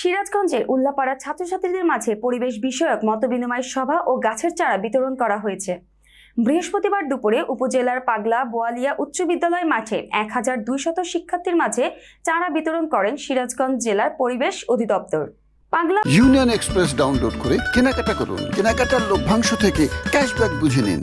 সিরাজগঞ্জের উল্লাপাড়া ছাত্রছাত্রীদের মাঝে পরিবেশ বিষয়ক মতবিনিময় সভা ও গাছের চারা বিতরণ করা হয়েছে। বৃহস্পতিবার দুপুরে উপজেলার পাগলা, বোয়ালিয়া উচ্চ বিদ্যালয় মাঠে এক হাজার দুইশত শিক্ষার্থীর মাঝে চারা বিতরণ করেন সিরাজগঞ্জ জেলার পরিবেশ অধিদপ্তর। পাগলা ইউনিয়ন এক্সপ্রেস ডাউনলোড করে কেনাকাটা করুন। কেনাকাটার লভ্যাংশ থেকে ক্যাশব্যাক বুঝে নিন।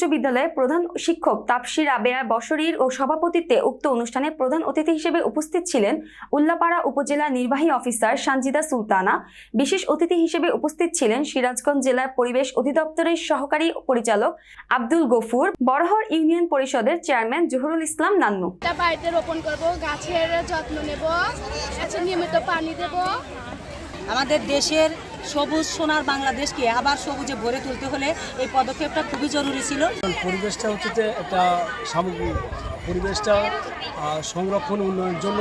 উচ্চ বিদ্যালয়ের প্রধান শিক্ষক তাপসির আবেয়া বসরির ও সভাপতিত্বে উক্ত অনুষ্ঠানে প্রধান অতিথি হিসেবে উপস্থিত ছিলেন উল্লাপাড়া উপজেলা নির্বাহী অফিসার সানজিদা সুলতানা। বিশেষ অতিথি হিসেবে উপস্থিত ছিলেন সিরাজগঞ্জ জেলার পরিবেশ অধিদপ্তরের সহকারী পরিচালক আব্দুল গফুর বড়হর ইউনিয়ন পরিষদের চেয়ারম্যান জহুরুল ইসলাম নান্নু। বাড়িতে রোপণ করব গাছের যত্ন নেব নিয়মিত পানি দেব। আমাদের দেশের সবুজ সোনার বাংলাদেশকে আবার সবুজে ভরে তুলতে হলে এই পদক্ষেপটা খুবই জরুরি ছিল। পরিবেশটা হচ্ছে যে একটা সামগ্রিক পরিবেশটা সংরক্ষণ উন্নয়নের জন্য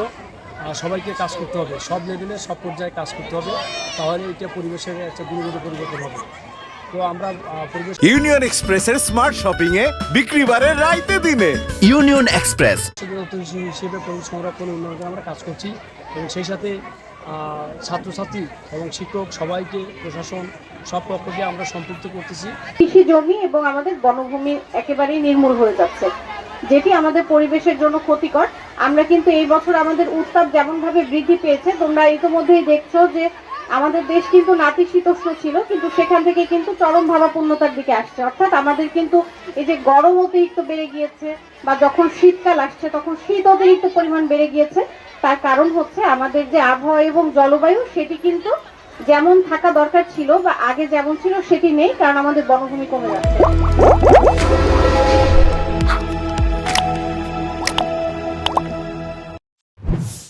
সবাইকে কাজ করতে হবে। সব লেভেলে সব পর্যায়ে কাজ করতে হবে। তাহলে এটা পরিবেশের একটা গুণগত পরিবর্তন হবে। তো আমরা পরিবেশ ইউনিয়ন এক্সপ্রেসের স্মার্ট শপিং এ বিক্রি বাড়ে রাইতে দিনে। Union express. হিসেবে পরিবেশ সংরক্ষণ উন্নয়নের আমরা কাজ করছি। এবং সেই সাথে ছাত্রছাত্রী এবং শিক্ষক সবাইকে, প্রশাসন সব পক্ষকে আমরা সম্পৃক্ত করতেছি। কৃষি জমি এবং আমাদের বনভূমি একেবারেই নির্মূল হয়ে যাচ্ছে, যেটি আমাদের পরিবেশের জন্য ক্ষতিকর। আমরা কিন্তু এই বছর আমাদের উত্তাপ যেমনভাবে বৃদ্ধি পেয়েছে, তোমরা ইতিমধ্যেই দেখছ যে আমাদের দেশ কিন্তু নাতিশীতোষ্ণ ছিল, কিন্তু সেখান থেকে কিন্তু চরম ভাবাপূর্ণতার দিকে আসছে। অর্থাৎ আমাদের কিন্তু এই যে গরম অতিরিক্ত বেড়ে গিয়েছে বা যখন শীতকাল আসছে, তখন শীত অতিরিক্ত পরিমাণ বেড়ে গিয়েছে। তার কারণ হচ্ছে আমাদের যে আবহাওয়া এবং জলবায়ু, সেটি কিন্তু যেমন থাকা দরকার ছিল বা আগে যেমন ছিল, সেটি নেই, কারণ আমাদের বনভূমি কমে যাচ্ছে।